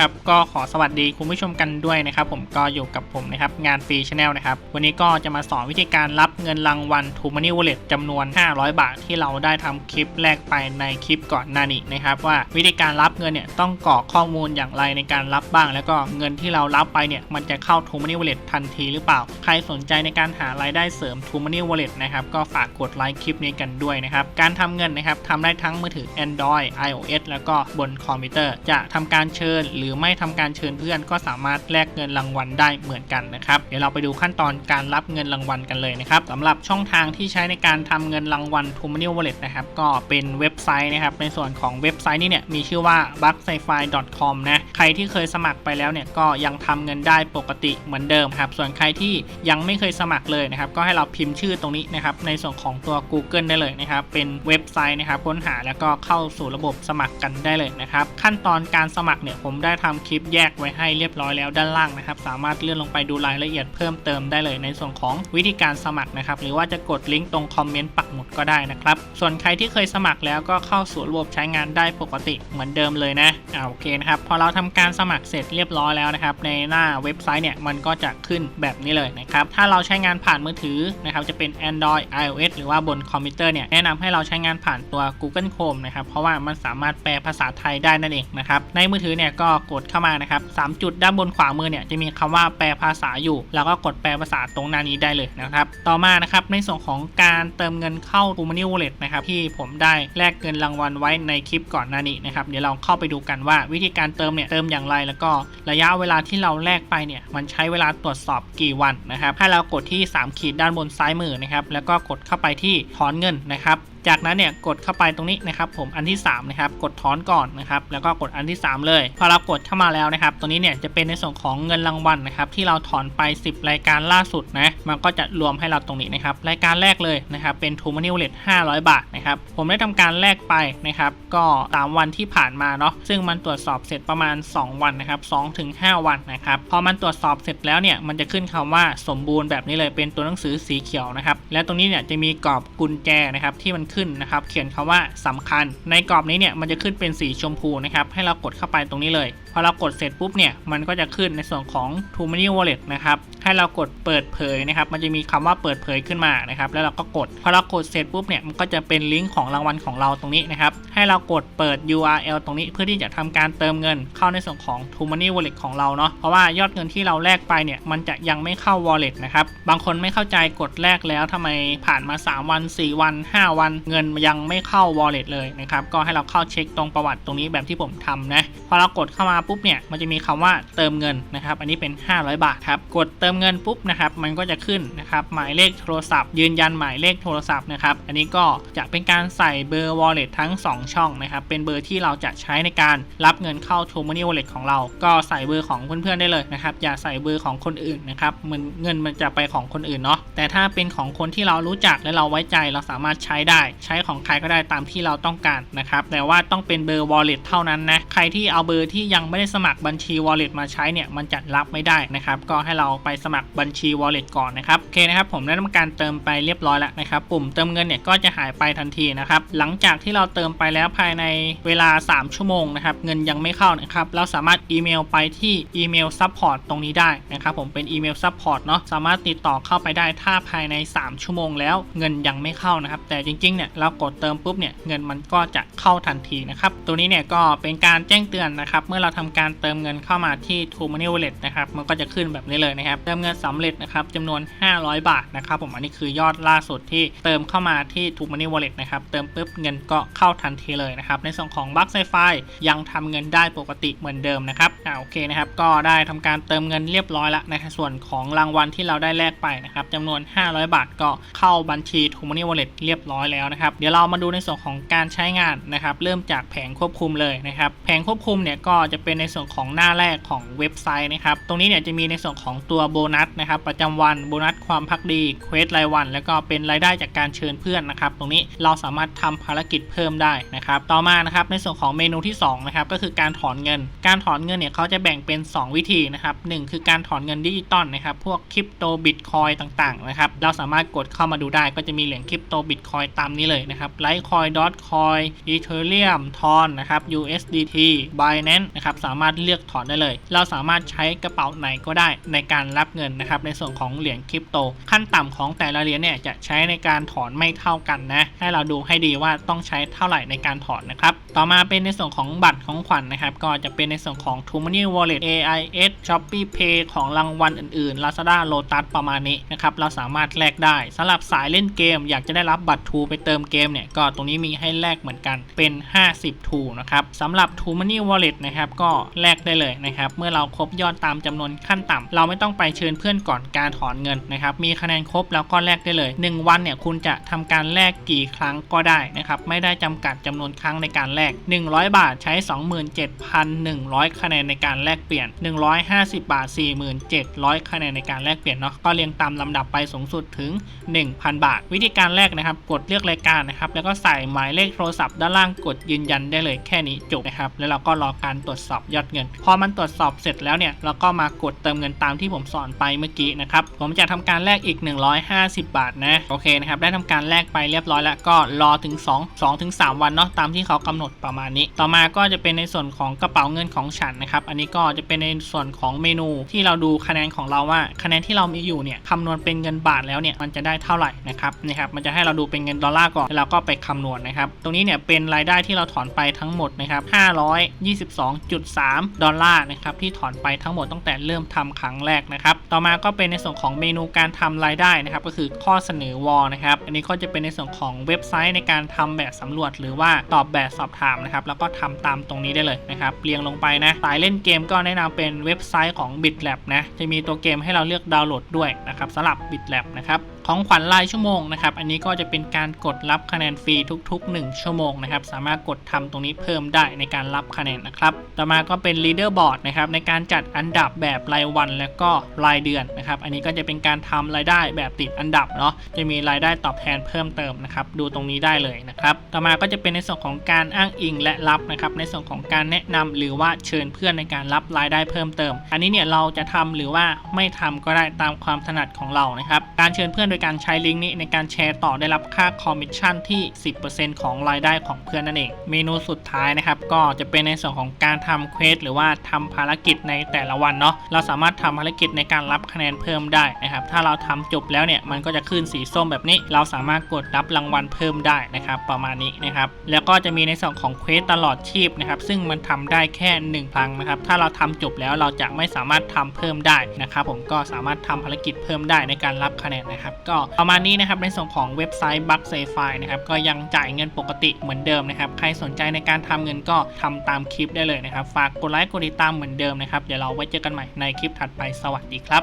ครับก็ขอสวัสดีคุณผู้ชมกันด้วยนะครับ ผมก็อยู่กับผมนะครับงานฟรีชาแนลนะครับ วันนี้ก็จะมาสอนวิธีการรับเงินรางวัล t ูมันนี่วอลเล็ตจำนวน 500 บาทที่เราได้ทำคลิปแรกไปในคลิปก่อนหน้านี้นะครับ ว่าวิธีการรับเงินเนี่ยต้องกรอกข้อมูลอย่างไรในการรับบ้าง แล้วก็เงินที่เรารับไปเนี่ยมันจะเข้า t ูมันนี่วอลเล็ตทันทีหรือเปล่า ใครสนใจในการหารายได้เสริม t ูมันนี่วอลเล็ตนะครับก็ฝากกดไลค์คลิปนี้กันด้วยนะครับการทำเงินนะครับทำได้ทั้งมือถือ Android iOS แล้วก็บนคอมพิวเตอร์จะทำการเชิญหรือือไม่ทำการเชิญเพื่อนก็สามารถแลกเงินรางวัลได้เหมือนกันนะครับเดี๋ยวเราไปดูขั้นตอนการรับเงินรางวัลกันเลยนะครับสำหรับช่องทางที่ใช้ในการทำเงินรางวัล t ูมัน y Wallet นะครับก็เป็นเว็บไซต์นะครับในส่วนของเว็บไซต์นี้เนี่ยมีชื่อว่า b u g s c i f i c o m นะใครที่เคยสมัครไปแล้วเนี่ยก็ยังทำเงินได้ปกติเหมือนเดิมครับส่วนใครที่ยังไม่เคยสมัครเลยนะครับก็ให้เราพิมพ์ชื่อตรงนี้นะครับในส่วนของตัว Google ได้เลยนะครับเป็นเว็บไซต์นะครับค้นหาแล้วก็เข้าสู่ระบบสมัครกันได้เลยนะครับขั้นตอนการสมัครเนี่ยผมได้ทำคลิปแยกไว้ให้เรียบร้อยแล้วด้านล่างนะครับ สามารถเลื่อนลงไปดูรายละเอียดเพิ่มเติมได้เลยในส่วนของวิธีการสมัครนะครับ หรือว่าจะกดลิงก์ตรงคอมเมนต์ปักหมุดก็ได้นะครับ ส่วนใครที่เคยสมัครแล้วก็เข้าสู่ระบบใช้งานได้ปกติเหมือนเดิมเลยนะอ่าโอเคนะครับ พอเราทำการสมัครเสร็จเรียบร้อยแล้วนะครับ ในหน้าเว็บไซต์เนี่ยมันก็จะขึ้นแบบนี้เลยนะครับ ถ้าเราใช้งานผ่านมือถือนะครับ จะเป็น Android iOS หรือว่าบนคอมพิวเตอร์เนี่ยแนะนำให้เราใช้งานผ่านตัว Google Chrome นะครับ เพราะว่ามันสามารถแปลภาษาไทยได้นั่นเองนะครับ ในมือถือเนี่ยก็กดเข้ามานะครับสามจุดด้านบนขวามือเนี่ยจะมีคำว่าแปลภาษาอยู่ แล้วก็กดแปลภาษาตรงหน้านี้ได้เลยนะครับ ต่อมานะครับในส่วนของการเติมเงินเข้า t ูมัน y Wallet นะครับที่ผมได้แลกเงินรางวัลไว้ในคลิปก่อนหน้านี้นะครับเดี๋ยวเราเข้าไปดูกันว่าวิธีการเติมเนี่ยเติมอย่างไร แล้วก็ระยะเวลาที่เราแลกไปเนี่ยมันใช้เวลาตรวจสอบกี่วันนะครับให้เรากดที่ 3 ขีดด้านบนซ้ายมือนะครับแล้วก็กดเข้าไปที่ถอนเงินนะครับ จากนั้นเนี่ยกดเข้าไปตรงนี้นะครับผมอันที่3นะครับกดถอนก่อนนะครับแล้วก็กดอันที่ 3 เลย พอเรากดเข้ามาแล้วนะครับตัวนี้เนี่ยจะเป็นในส่วนของเงินรางวัลนะครับที่เราถอนไป 10 รายการล่าสุดนะมันก็จะรวมให้เราตรงนี้นะครับรายการแรกเลยนะครับเป็น t ูมัน y Wallet 500 บาทนะครับผมได้ทำการแลกไปนะครับก็ตามวันที่ผ่านมาเนาะซึ่งมันตรวจสอบเสร็จประมาณ 2 วันนะครับ2ถึง5วันนะครับพอมันตรวจสอบเสร็จแล้วเนี่ยมันจะขึ้นคำว่าสมบูรณ์แบบนี้เลยเป็นตัวหนังสือสีเขียวนะครับและตรงนี้เนี่ยจะมีกรอบกุญแจนะครับที่มันขึ้นนะครับเขียนคำว่าสำคัญ ในกรอบนี้เนี่ยมันจะขึ้นเป็นสีชมพูนะครับให้เรากดเข้าไปตรงนี้เลยพอเรากดเสร็จปุ๊บเนี่ย มันก็จะขึ้นในส่วนของ t ูมัน y Wallet นะครับ ให้เรากดเปิดเผยนะครับ มันจะมีคำว่าเปิดเผยขึ้นมานะครับ แล้วเราก็กด พอเรากดเสร็จปุ๊บเนี่ย มันก็จะเป็นลิงก์ของรางวัลของเราตรงนี้นะครับ ให้เรากดเปิด URL ตรงนี้เพื่อที่จะทำการเติมเงินเข้าในส่วนของ t ูมัน y Wallet ของเราเนาะ เพราะว่ายอดเงินที่เราแลกไปเนี่ย มันจะยังไม่เข้า Wallet นะครับ บางคนไม่เข้าใจกดแลกแล้วทำไมผ่านมา 3 วัน 4 วัน 5 วัน เงินยังไม่เข้า Wallet เลยนะครับ ก็ให้เราเข้าเช็คตรงประวัติตรงนี้แบบที่ผมทำนะ พอเรากดเข้ามาปุ๊บเนี่ยมันจะมีคำว่าเติมเงินนะครับ อันนี้เป็น 500 บาทครับ กดเติมเงินปุ๊บนะครับมันก็จะขึ้นนะครับหมายเลขโทรศัพท์ ยืนยันหมายเลขโทรศัพท์นะครับ อันนี้ก็จะเป็นการใส่เบอร์ Wallet ทั้ง 2 ช่องนะครับ เป็นเบอร์ที่เราจะใช้ในการรับเงินเข้า t ูมัน y Wallet ของเรา ก็ใส่เบอร์ของเพื่อนๆได้เลยนะครับ อย่าใส่เบอร์ของคนอื่นนะครับมันเงินมันจะไปของคนอื่นเนาะ แต่ถ้าเป็นของคนที่เรารู้จักและเราไว้ใจเราสามารถใช้ได้ ใช้ของใครก็ได้ตามที่เราต้องการนะครับ แต่ว่าต้องเป็นเบอร์ Wallet เท่านั้นนะ ใครที่เอาเบอร์ที่ยังไม่ได้สมัครบัญชี Wallet มาใช้เนี่ยมันจะรับไม่ได้นะครับ ก็ให้เราไปสมัครบัญชี Wallet ก่อนนะครับโอเคนะครับผมได้ทำการเติมไปเรียบร้อยแล้วนะครับปุ่มเติมเงินเนี่ยก็จะหายไปทันทีนะครับหลังจากที่เราเติมไปแล้วภายในเวลา 3 ชั่วโมงนะครับเงินยังไม่เข้านะครับเราสามารถอีเมลไปที่อีเมลซัพพอร์ตตรงนี้ได้นะครับผมเป็นอีเมลซัพพอร์ตเนาะสามารถติดต่อเข้าไปได้ถ้าภายใน 3 ชั่วโมงแล้วเงินยังไม่เข้านะครับแต่จริงๆเนี่ยเรากดเติมปุ๊บเนี่ยเงินมันก็จะเข้าทันทีนะครับตัวนี้เนี่ยก็เป็นการแจ้งเตือนนะครับเมื่อเราททำการเติมเงินเข้ามาที่ t ูมัน y Wallet นะครับ มันก็จะขึ้นแบบนี้เลยนะครับ เติมเงินสำเร็จนะครับจำนวน 500 บาทนะครับ ผม อันนี้คือยอดล่าสุดที่เติมเข้ามาที่ t ูมัน y Wallet นะครับ เติมปุ๊บเงินก็เข้าทันทีเลยนะครับ ในส่วนของบัคไซไฟยังทำเงินได้ปกติเหมือนเดิมนะครับอ่าโอเคนะครับ ก็ได้ทำการเติมเงินเรียบร้อยแล้วนะครับส่วนของรางวัลที่เราได้แลกไปนะครับจำนวน 500 บาทก็เข้าบัญชี t ูมัน y Wallet เรียบร้อยแล้วนะครับ เดี๋ยวเรามาดูในส่วนของการใช้งานนะครับ เริ่มจากแผงควบคุมเลยนะครับ แผงควบคุมเนี่ยก็จะเป็น็นในส่วนของหน้าแรกของเว็บไซต์นะครับ ตรงนี้เนี่ยจะมีในส่วนของตัวโบนัสนะครับประจำวันโบนัสความพักดีเควสรายวัน แล้วก็เป็นรายได้จากการเชิญเพื่อนนะครับตรงนี้เราสามารถทำภารกิจเพิ่มได้นะครับ ต่อมานะครับในส่วนของเมนูที่2นะครับก็คือการถอนเงิน การถอนเงินเนี่ยเขาจะแบ่งเป็น 2 วิธีนะครับหคือการถอนเงินดิจิตอลนะครับพวกคริปโตบิตคอยต่างๆนะครับเราสามารถกดเข้ามาดูได้ก็จะมีเหรียญคริปโตบิตคอยตามนี้เลยนะครับไลท์คอยดอทคอยอีเทเรียมทอนนะครับ USDT Binance นะครับสามารถเลือกถอนได้เลย เราสามารถใช้กระเป๋าไหนก็ได้ในการรับเงินนะครับในส่วนของเหรียญคริปโต ขั้นต่ำของแต่ละเหรียญเนี่ยจะใช้ในการถอนไม่เท่ากันนะ ให้เราดูให้ดีว่าต้องใช้เท่าไหร่ในการถอนนะครับ ต่อมาเป็นในส่วนของบัตรของขวัญนนะครับ ก็จะเป็นในส่วนของ t o m o n e y Wallet AIS Shopee Pay ของรางวัลอื่นๆ Lazada Lotus ประมาณนี้นะครับ เราสามารถแลกได้สำหรับสายเล่นเกม อยากจะได้รับบัตรทูไปเติมเกมเนี่ยก็ตรงนี้มีให้แลกเหมือนกันเป็น 50ทูนะครับสำหรับ t o m o n e y Wallet นะครับก็แลกได้เลยนะครับ เมื่อเราครบยอดตามจำนวนขั้นต่ำเราไม่ต้องไปเชิญเพื่อนก่อนการถอนเงินนะครับ มีคะแนนครบแล้วก็แลกได้เลย 1 วันเนี่ยคุณจะทำการแลกกี่ครั้งก็ได้นะครับ ไม่ได้จำกัดจำนวนครั้งในการแลก 100 บาทใช้ 27,100 คะแนนในการแลกเปลี่ยน 150 บาท 4700 คะแนนในการแลกเปลี่ยนเนาะ ก็เรียงตามลำดับไปสูงสุดถึง 1,000 บาท วิธีการแลกนะครับ กดเลือกรายการนะครับ แล้วก็ใส่หมายเลขโทรศัพท์ด้านล่างกดยืนยันได้เลยแค่นี้จบนะครับ แล้วเราก็รอการตรวจสอบยอดเงิน พอมันตรวจสอบเสร็จแล้วเนี่ยเราก็มากดเติมเงินตามที่ผมสอนไปเมื่อกี้นะครับผมจะทำการแลกอีก 150 บาทนะโอเคนะครับได้ทำการแลกไปเรียบร้อยแล้วก็รอถึง 2 2ถึง3วันเนาะตามที่เขากำหนดประมาณนี้ ต่อมาก็จะเป็นในส่วนของกระเป๋าเงินของฉันนะครับอันนี้ก็จะเป็นในส่วนของเมนูที่เราดูคะแนนของเราว่า คะแนนที่เรามีอยู่เนี่ยคำนวณเป็นเงินบาทแล้วเนี่ยมันจะได้เท่าไหร่นะครับนี่ครับมันจะให้เราดูเป็นเงินดอลลาร์ก่อนแล้วก็ไปคำนวณนะครับตรงนี้เนี่ยเป็นรายได้ที่เราถอนไปทั้งหมดนะครับ522.3ดอลลาร์นะครับที่ถอนไปทั้งหมดตั้งแต่เริ่มทำครั้งแรกนะครับต่อมาก็เป็นในส่วนของเมนูการทำรายได้นะครับก็คือข้อเสนอวอลนะครับอันนี้ก็จะเป็นในส่วนของเว็บไซต์ในการทำแบบสำรวจ หรือว่าตอบแบบสอบถามนะครับแล้วก็ทำตามตรงนี้ได้เลยนะครับเรียงลงไปนะสายเล่นเกมก็แนะนำเป็นเว็บไซต์ของ BitLab นะจะมีตัวเกมให้เราเลือกดาวน์โหลดด้วยนะครับสำหรับ BitLab นะครับ ของขวัญรายชั่วโมงนะครับ อันนี้ก็จะเป็นการกดรับคะแนนฟรีทุก ๆ 1 ชั่วโมงนะครับ สามารถกดทำตรงนี้เพิ่มได้ในการรับคะแนนนะครับ ต่อมาก็เป็น leaderboard นะครับในการจัดอันดับแบบรายวันและก็รายเดือนนะครับ อันนี้ก็จะเป็นการทำรายได้แบบติดอันดับเนาะ จะมีรายได้ตอบแทนเพิ่มเติมนะครับ ดูตรงนี้ได้เลยนะครับ ต่อมาก็จะเป็นในส่วนของการอ้างอิงและรับนะครับ ในส่วนของการแนะนำหรือว่าเชิญเพื่อนในการรับรายได้เพิ่มเติม อันนี้เนี่ยเราจะทำหรือว่าไม่ทำก็ได้ตามความถนัดของเรานะครับ การเชิญเพื่อนโดยการใช้ลิงก์นี้ในการแชร์ต่อได้รับค่าคอมมิชชั่นที่ 10%ของรายได้ของเพื่อนนั่นเอง เมนูสุดท้ายนะครับก็จะเป็นในส่วนของการทำเควสหรือว่าทำภารกิจในแต่ละวันเนาะเราสามารถทำภารกิจในการรับคะแนนเพิ่มได้นะครับถ้าเราทำจบแล้วเนี่ยมันก็จะขึ้นสีส้มแบบนี้ เราสามารถกดรับรางวัลเพิ่มได้นะครับประมาณนี้นะครับแล้วก็จะมีในส่วนของเควสตลอดชีพนะครับซึ่งมันทำได้แค่ 1 ครั้งนะครับถ้าเราทำจบแล้วเราจะไม่สามารถทำเพิ่มได้นะครับผมก็สามารถทำภารกิจเพิ่มได้ในการรับคะแนนนะครับก็ประมาณนี้นะครับในส่วนของเว็บไซต์ b u g s a f i นะครับก็ยังจ่ายเงินปกติเหมือนเดิมนะครับใครสนใจในการทำเงินก็ทำตามคลิปได้เลยนะครับ ฝากกดไลค์กดติดตามเหมือนเดิมนะครับเดี๋ยวเราไว้เจอกันใหม่ในคลิปถัดไปสวัสดีครับ